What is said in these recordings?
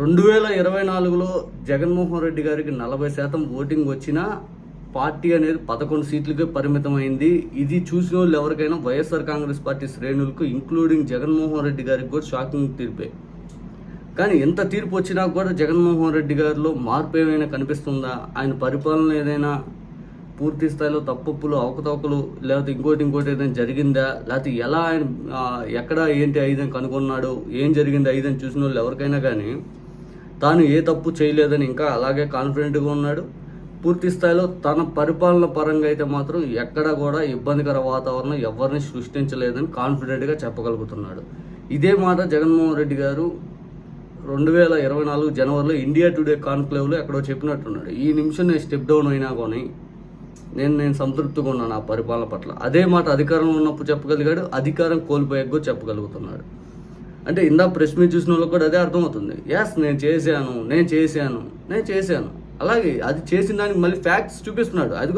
రెండు వేల ఇరవై నాలుగులో జగన్మోహన్ రెడ్డి గారికి నలభై శాతం ఓటింగ్ వచ్చినా పార్టీ అనేది పదకొండు సీట్లకే పరిమితమైంది. ఇది చూసిన వాళ్ళు ఎవరికైనా వైఎస్ఆర్ కాంగ్రెస్ పార్టీ శ్రేణులకు ఇంక్లూడింగ్ జగన్మోహన్ రెడ్డి గారికి కూడా షాకింగ్ తీర్పే. కానీ ఎంత తీర్పు వచ్చినా కూడా జగన్మోహన్ రెడ్డి గారిలో మార్పు ఏమైనా కనిపిస్తుందా? ఆయన పరిపాలన ఏదైనా పూర్తి స్థాయిలో తప్పులు అవకతవకలు లేకపోతే ఇంకోటి ఇంకోటి ఏదైనా జరిగిందా? లేకపోతే ఎలా ఆయన ఎక్కడ ఏంటి ఐదని కనుగొన్నాడు? ఏం జరిగింది ఐదని చూసిన వాళ్ళు ఎవరికైనా కానీ తాను ఏ తప్పు చేయలేదని ఇంకా అలాగే కాన్ఫిడెంట్గా ఉన్నాడు. పూర్తి స్థాయిలో తన పరిపాలన పరంగా అయితే మాత్రం ఎక్కడ కూడా ఇబ్బందికర వాతావరణం ఎవరిని సృష్టించలేదని కాన్ఫిడెంట్గా చెప్పగలుగుతున్నాడు. ఇదే మాట జగన్మోహన్ రెడ్డి గారు రెండు వేల ఇరవై నాలుగు జనవరిలో ఇండియా టుడే కాన్క్లేవ్లో ఎక్కడో చెప్పినట్టున్నాడు. ఈ నిమిషం నేను స్టెప్ డౌన్ అయినా కానీ నేను నేను సంతృప్తిగా ఉన్నాను ఆ పరిపాలన పట్ల. అదే మాట అధికారంలో ఉన్నప్పుడు చెప్పగలిగాడు అధికారం కోల్పోయాక చెప్పగలుగుతున్నాడు. అంటే ఇందా ప్రెస్ మీట్ చూసిన వాళ్ళకి కూడా అదే అర్థమవుతుంది. ఎస్ నేను చేశాను నేను చేశాను నేను చేశాను. అలాగే అది చేసిన దానికి మళ్ళీ ఫ్యాక్ట్స్ చూపిస్తున్నాడు. అది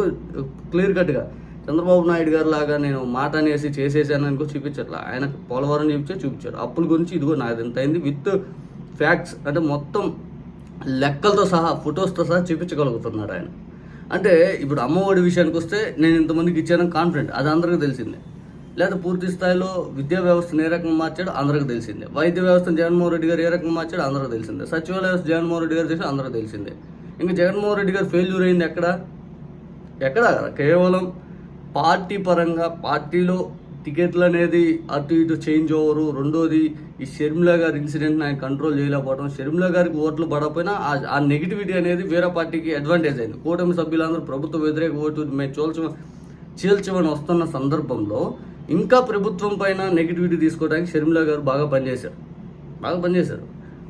క్లియర్ కట్గా చంద్రబాబు నాయుడు గారు లాగా నేను మాట అనేసి చేసేసాను అనుకో చూపించట్లా. ఆయన పోలవరం చూపించే చూపించాడు. అప్పుల గురించి ఇదిగో నాది ఎంత అయింది? విత్ ఫ్యాక్ట్స్ అంటే మొత్తం లెక్కలతో సహా ఫొటోస్తో సహా చూపించగలుగుతున్నాడు ఆయన. అంటే ఇప్పుడు అమ్మఒడి విషయానికి వస్తే నేను ఇంతమందికి ఇచ్చానని కాన్ఫిడెంట్ అది అందరికీ తెలిసిందే. లేదా పూర్తి స్థాయిలో విద్యా వ్యవస్థను ఏ రకంగా మార్చాడో అందరికి తెలిసిందే. వైద్య వ్యవస్థను జగన్మోహన్ రెడ్డి గారు ఏ రకంగా మార్చాడో అందరికి తెలిసిందే. సచివాలయ వ్యవస్థ జగన్మోహన్ రెడ్డి గారు చేసి అందరికీ తెలిసిందే. ఇంకా జగన్మోహన్ రెడ్డి గారు ఫెయిల్యూర్ అయింది ఎక్కడ? ఎక్కడ? కేవలం పార్టీ పరంగా పార్టీలో టికెట్లు అనేది అటు ఇటు చేంజ్ ఓవరు రెండోది ఈ షర్మిలా గారి ఇన్సిడెంట్ ఆయన కంట్రోల్ చేయలేకపోవడం షర్మిలా గారికి ఓట్లు పడకపోయినా ఆ- ఆ నెగిటివిటీ అనేది వేరే పార్టీకి అడ్వాంటేజ్ అయింది. కూటమి సభ్యులందరూ ప్రభుత్వ వ్యతిరేక ఓటు మేము చోల్చ చీల్చమని వస్తున్న సందర్భంలో ఇంకా ప్రభుత్వం పైన నెగిటివిటీ తీసుకోవడానికి షర్మిల గారు బాగా పనిచేశారు. బాగా పనిచేశారు.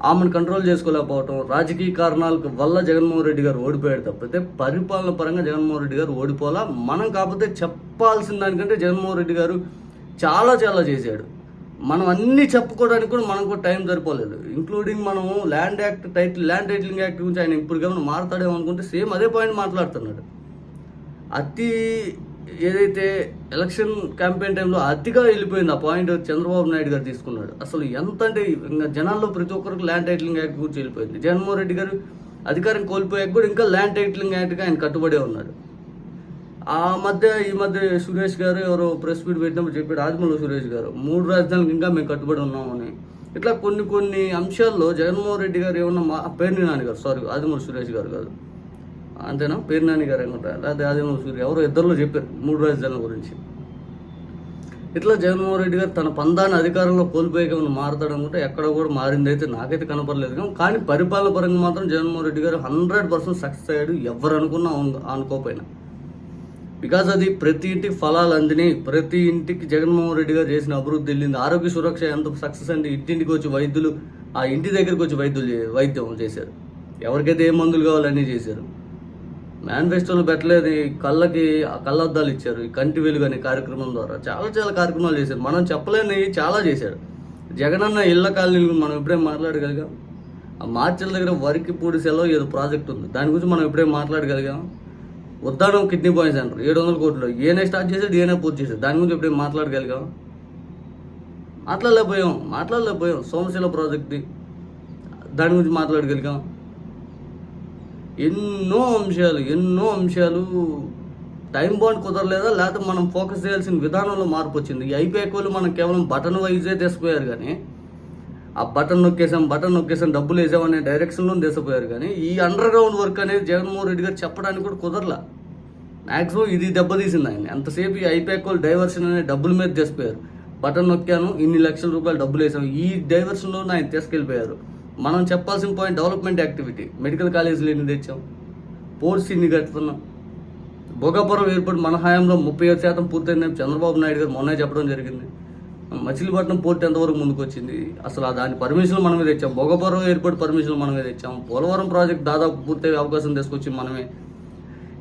ఆమెను కంట్రోల్ చేసుకోలేకపోవటం రాజకీయ కారణాల వల్ల జగన్మోహన్ రెడ్డి గారు ఓడిపోయాడు తప్పితే పరిపాలన పరంగా జగన్మోహన్ రెడ్డి గారు ఓడిపోలా మనం కాకపోతే చెప్పాల్సిన దానికంటే జగన్మోహన్ రెడ్డి గారు చాలా చాలా చేశాడు. మనం అన్నీ చెప్పుకోవడానికి కూడా మనకు కూడా టైం సరిపోలేదు. ఇంక్లూడింగ్ మనం land act title land titling act గురించి ఆయన ఇప్పుడు ఏమైనా మాట్లాడేమో అనుకుంటే సేమ్ అదే పాయింట్ మాట్లాడుతున్నాడు. అతి ఏదైతే ఎలక్షన్ క్యాంపెయిన్ టైంలో అతిగా వెళ్ళిపోయింది ఆ పాయింట్ చంద్రబాబు నాయుడు గారు తీసుకున్నాడు. అసలు ఎంత అంటే ఇంకా జనాల్లో ప్రతి ఒక్కరికి ల్యాండ్ టైటిలింగ్ యాక్ట్ గురించి వెళ్ళిపోయింది. జగన్మోహన్ రెడ్డి గారు అధికారం కోల్పోయాక కూడా ఇంకా ల్యాండ్ టైటిలింగ్ యాక్ట్గా ఆయన కట్టుబడే ఉన్నాడు. ఆ మధ్య ఈ మధ్య సురేష్ గారు ఎవరో ప్రెస్ మీట్ పెట్టినప్పుడు చెప్పాడు ఆదిమూల సురేష్ గారు మూడు రాజధానులకు ఇంకా మేము కట్టుబడి ఉన్నామని. ఇట్లా కొన్ని కొన్ని అంశాల్లో జగన్మోహన్ రెడ్డి గారు ఏమన్నా మా పేర్ని నాన్న గారు సారీ ఆదిమూరి సురేష్ గారు కాదు. అంతేనా? పేరు నాని గారు అనుకుంటా. లేకపోతే ఆదిమూల సూర్య. ఎవరో ఇద్దరిలో చెప్పారు. మూడు రాజధానుల గురించి. ఇట్లా జగన్మోహన్ రెడ్డి గారు తన పందాన్ని అధికారంలో కోల్పోయాక మారుతాడు అనుకుంటే ఎక్కడ కూడా మారింది అయితే నాకైతే కనపడలేదు. కానీ కానీ పరిపాలన పరంగా మాత్రం జగన్మోహన్ రెడ్డి గారు హండ్రెడ్ పర్సెంట్ సక్సెస్ అయ్యాడు. ఎవరు అనుకున్నా అనుకోపోయినా బికాజ్ అది ప్రతి ఇంటికి ఫలాలు అందినాయి. ప్రతి ఇంటికి జగన్మోహన్ రెడ్డి గారు చేసిన అభివృద్ధి వెళ్ళింది. ఆరోగ్య సురక్ష ఎంత సక్సెస్ అంటే ఇంటింటికి వచ్చి వైద్యులు ఆ ఇంటి దగ్గరికి వచ్చి వైద్యులు వైద్యం చేశారు. ఎవరికైతే ఏ మందులు కావాలన్నీ చేశారు. మేనిఫెస్టోలో పెట్టలేదు. కళ్ళకి ఆ కళ్ళద్దాలు ఇచ్చారు. ఈ కంటి వెలుగు అనే కార్యక్రమం ద్వారా. చాలా చాలా కార్యక్రమాలు చేశారు. మనం చెప్పలేని చాలా చేశారు. జగనన్న ఇళ్ళ కాలనీలు మనం ఇప్పుడే మాట్లాడగలిగాం. ఆ మార్చిల దగ్గర వరికి పూడి సెలవు ఏదో ప్రాజెక్ట్ ఉంది. దాని గురించి మనం ఇప్పుడే మాట్లాడగలిగాం. ఉద్దానం కిడ్నీ పాయింట్స్ అంటారు ఏడు వందల కోట్లు ఏనే స్టార్ట్ చేసాడు ఏనే పూర్తి చేశాడు. దాని గురించి ఇప్పుడే మాట్లాడగలిగాం. మాట్లాడలేకపోయాం. మాట్లాడలేకపోయాం. సోమశిల ప్రాజెక్ట్ది. దాని గురించి మాట్లాడగలిగాం. ఎన్నో అంశాలు ఎన్నో అంశాలు. టైం బాండ్ కుదరలేదా? లేకపోతే మనం ఫోకస్ చేయాల్సిన విధానంలో మార్పు వచ్చింది. ఈ ఐపీఐ వాళ్ళు మనం కేవలం బటన్ వైజే తీసుకుపోయారు కానీ ఆ బటన్ నొక్కేసాం బటన్ నొక్కేసాం డబ్బులు వేసాం అనే డైరెక్షన్లో తీసుకుపోయారు కానీ ఈ అండర్ గ్రౌండ్ వర్క్ అనేది జగన్మోహన్ రెడ్డి గారు చెప్పడానికి కూడా కుదరలా. మ్యాక్సిమం ఇది దెబ్బతీసింది ఆయన ఎంతసేపు ఈ ఐపీఐ వాళ్ళు డైవర్షన్ అనే డబ్బుల మీద తీసుకుపోయారు బటన్ నొక్కాను ఇన్ని లక్షల రూపాయలు డబ్బులు వేసాం ఈ డైవర్షన్లో ఆయన తీసుకెళ్ళిపోయారు. మనం చెప్పాల్సిన పాయింట్ డెవలప్మెంట్ యాక్టివిటీ మెడికల్ కాలేజీలు ఎన్ని తెచ్చాం. పోర్ట్స్ ఇన్ని కడుతున్నాం. భోగాపురం ఎయిర్పోర్ట్ మన హయాంలో ముప్పై ఐదు శాతం పూర్తయిందని చంద్రబాబు నాయుడు గారు మొన్నే చెప్పడం జరిగింది. మచిలీపట్నం పోర్ట్ ఎంతవరకు ముందుకు వచ్చింది అసలు దాని పర్మిషన్లు మనమే తెచ్చాం. భోగపురం ఎయిర్పోర్ట్ పర్మిషన్ మనమే తెచ్చాం. పోలవరం ప్రాజెక్ట్ దాదాపు పూర్తయ్యే అవకాశం తీసుకొచ్చి మనమే.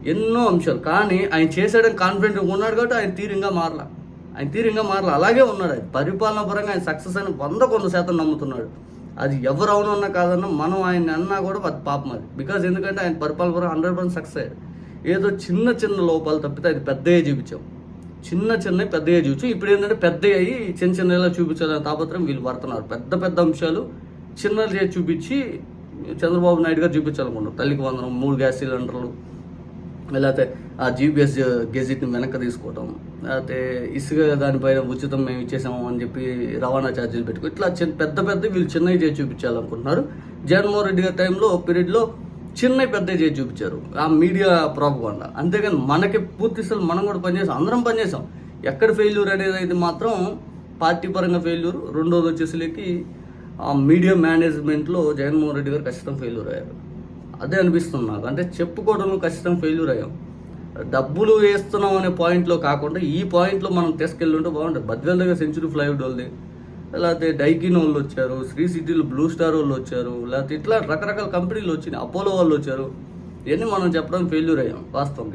ఎన్నో అంశాలు. కానీ ఆయన చేసేయడం కాన్ఫిడెంట్ ఉన్నాడు కాబట్టి ఆయన తీరంగా మారలా. ఆయన తీరంగా మారలా. అలాగే ఉన్నాడు. ఆయన పరిపాలన పరంగా ఆయన సక్సెస్ అని వంద కొంత శాతం నమ్ముతున్నాడు. అది ఎవరు అవునన్నా కాదన్నా మనం ఆయన అన్నా కూడా అది పాపం అది. బికాజ్ ఎందుకంటే ఆయన పరిపాలన కూడా హండ్రెడ్ పర్సెంట్ సక్సెస్ ఏదో చిన్న చిన్న లోపాలు తప్పితే అది పెద్దగా చూపించాం. చిన్న చిన్న పెద్దగా చూపించాం. ఇప్పుడు ఏంటంటే పెద్ద అయ్యి చిన్న చిన్న చూపించాలని తాపత్రం వీళ్ళు పడుతున్నారు. పెద్ద పెద్ద అంశాలు చిన్నది చూపించి చంద్రబాబు నాయుడు గారు చూపించాలనుకుంటున్నారు. తల్లికి వందనం మూడు గ్యాస్ సిలిండర్లు లేకపోతే ఆ జీపీఎస్ గెజిట్ని వెనక్కి తీసుకోవటం అయితే ఇసుక దానిపైన ఉచితం మేము ఇచ్చేసాము అని చెప్పి రవాణా ఛార్జీలు పెట్టుకో ఇట్లా చిన్న పెద్ద పెద్ద వీళ్ళు చిన్నవి చేసి చూపించాలనుకుంటున్నారు. జగన్మోహన్ రెడ్డి గారి టైంలో పీరియడ్లో చిన్నవి పెద్ద చేసి చూపించారు. ఆ మీడియా ప్రాపకుండా అంతేగాని మనకి పూర్తి మనం కూడా పనిచేసాం అందరం పనిచేసాం ఎక్కడ ఫెయిల్యూర్ అనేది అయితే మాత్రం పార్టీ పరంగా ఫెయిల్యూర్ రెండోది వచ్చేసరికి ఆ మీడియా మేనేజ్మెంట్లో జగన్మోహన్ రెడ్డి గారు ఖచ్చితంగా ఫెయిల్యూర్ అయ్యారు. అదే అనిపిస్తుంది నాకు. అంటే చెప్పుకోవడంలో ఖచ్చితంగా ఫెయిల్యూర్ అయ్యాం. డబ్బులు వేస్తున్నాం అనే పాయింట్లో కాకుండా ఈ పాయింట్లో మనం తీసుకెళ్ళి ఉంటే బాగుంటుంది. బద్వేల్ దగ్గర సెంచురీ ఫ్లైవుడ్ వాళ్ళది లేకపోతే డైకిన్ వాళ్ళు వచ్చారు శ్రీ సిటీలో బ్లూ స్టార్ వాళ్ళు వచ్చారు లేకపోతే ఇట్లా రకరకాల కంపెనీలు వచ్చినాయి అపోలో వాళ్ళు వచ్చారు. ఇవన్నీ మనం చెప్పడం ఫెయిల్యూర్ అయ్యాం వాస్తవం